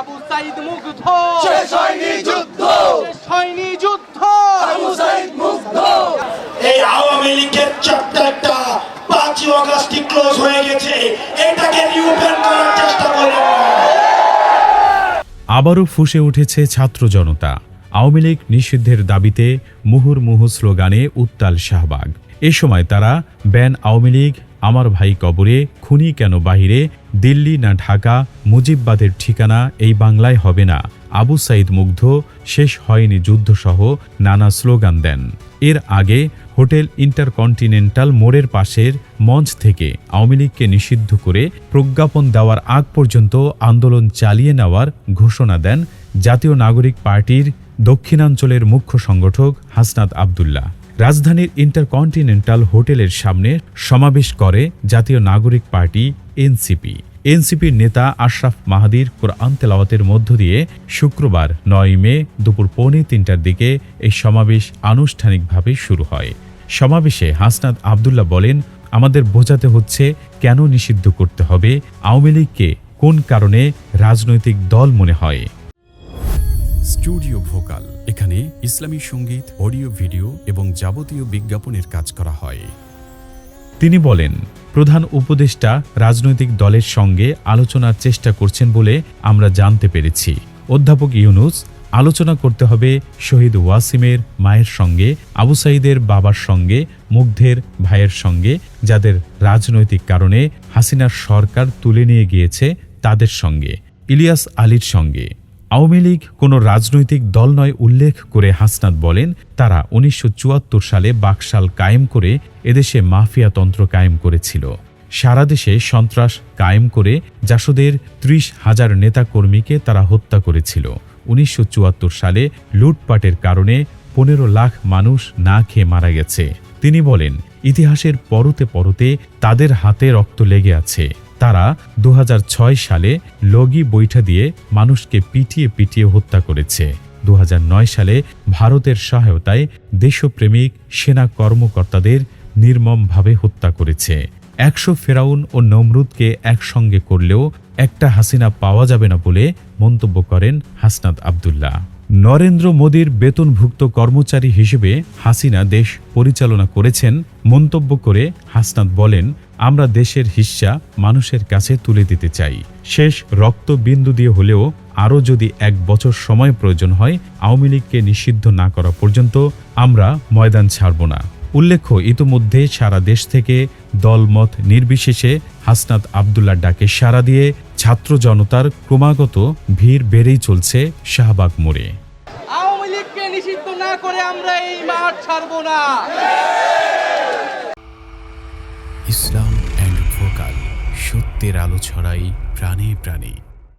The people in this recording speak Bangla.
আবু সাইদ মুগ্ধ। শেষ হয়নি যুদ্ধ। শেষ হয়নি যুদ্ধ। আবু সাইদ মুগ্ধ। এই আওয়ামী লীগের চ্যাপ্টারটা পাঁচই অগাস্টই ক্লোজ হয়ে গেছে। এটাকে রিওপেন করার চেষ্টা আবারও ফুসে উঠেছে ছাত্র জনতা। আওয়ামী লীগ নিষিদ্ধের দাবিতে মুহুর্মুহু স্লোগানে উত্তাল শাহবাগ। এ সময় তারা ব্যান আওয়ামী লীগ আমার ভাই কবরে, খুনি কেন বাহিরে? দিল্লি না ঢাকা? মুজিববাদের ঠিকানা এই বাংলায় হবে না। আবু সাইদ মুগ্ধ, শেষ হয়নি যুদ্ধসহ নানা স্লোগান দেন। এর আগে হোটেল ইন্টারকন্টিনেন্টাল মোড়ের পাশের মঞ্চ থেকে আওয়ামী লীগকে নিষিদ্ধ করে প্রজ্ঞাপন দেওয়ার আগ পর্যন্ত আন্দোলন চালিয়ে নেওয়ার ঘোষণা দেন জাতীয় নাগরিক পার্টির দক্ষিণাঞ্চলের মুখ্য সংগঠক হাসনাত আবদুল্লাহ। রাজধানীর ইন্টারকন্টিনেন্টাল হোটেলের সামনে সমাবেশ করে জাতীয় নাগরিক পার্টি এনসিপি। এনসিপির নেতা আশরাফ মাহাদির কোরআন তেলাওয়াতের মধ্য দিয়ে শুক্রবার নয় মে দুপুর পৌনে তিনটার দিকে এই সমাবেশ আনুষ্ঠানিকভাবে শুরু হয়। সমাবেশে হাসনাত আবদুল্লাহ বলেন, আমাদের বোঝাতে হচ্ছে কেন নিষিদ্ধ করতে হবে, আওয়ামী লীগকে কোন কারণে রাজনৈতিক দল মনে হয়? Studio vocal. এখানে ইসলামী সংগীত, অডিও ভিডিও এবং যাবতীয় বিজ্ঞাপনের কাজ করা হয়। তিনি বলেন, প্রধান উপদেষ্টা রাজনৈতিক দলের সঙ্গে আলোচনার চেষ্টা করছেন বলে আমরা জানতে পেরেছি। অধ্যাপক ইউনুস, আলোচনা করতে হবে শহীদ ওয়াসিমের মায়ের সঙ্গে, আবু সাইদের বাবার সঙ্গে, মুগ্ধের ভাইয়ের সঙ্গে, যাদের রাজনৈতিক কারণে হাসিনার সরকার তুলে নিয়ে গিয়েছে তাদের সঙ্গে, ইলিয়াস আলীর সঙ্গে। আওয়ামী লীগ কোনো রাজনৈতিক দল নয় উল্লেখ করে হাসনাত বলেন, তারা উনিশশো চুয়াত্তর সালে বাকশাল কায়েম করে এদেশে মাফিয়াতন্ত্র কায়েম করেছিল। সারা দেশে সন্ত্রাস কায়েম করে জাসদের ত্রিশ হাজার নেতাকর্মীকে তারা হত্যা করেছিল। উনিশশো চুয়াত্তর সালে লুটপাটের কারণে পনেরো লাখ মানুষ না খেয়ে মারা গেছে। তিনি বলেন, ইতিহাসের পরতে পরতে তাদের হাতে রক্ত লেগে আছে। তারা দু হাজার ছয় সালে লগি বৈঠা দিয়ে মানুষকে পিটিয়ে পিটিয়ে হত্যা করেছে। দু হাজার নয় সালে ভারতের সহায়তায় দেশপ্রেমিক সেনা কর্মকর্তাদের নির্মমভাবে হত্যা করেছে। একশো ফেরাউন ও নমরুদকে একসঙ্গে করলেও একটা হাসিনা পাওয়া যাবে না বলে মন্তব্য করেন হাসনাত আবদুল্লাহ। নরেন্দ্র মোদীর বেতনভুক্ত কর্মচারী হিসেবে হাসিনা দেশ পরিচালনা করেছেন মন্তব্য করে হাসনাত বলেন, আমরা দেশের হিস্সা মানুষের কাছে তুলে দিতে চাই। শেষ রক্তবিন্দু দিয়ে হলেও আরও যদি এক বছর সময় প্রয়োজন হয়, আওয়ামী লীগকে নিষিদ্ধ না করা পর্যন্ত আমরা ময়দান ছাড়ব না। উল্লেখ্য, ইতোমধ্যে সারা দেশ থেকে দলমত নির্বিশেষে হাসনাত আবদুল্লার ডাকে সাড়া দিয়ে ছাত্র জনতার ক্রমাগত ভিড় বেড়েই চলছে শাহবাগ মোড়ে। আওয়ামী লীগকে নিষিদ্ধ না করে আমরা এই মাঠ ছাড়বো না। ইসলাম অ্যান্ড ভোকাল, সত্যের আলো ছড়াই প্রাণে প্রাণে।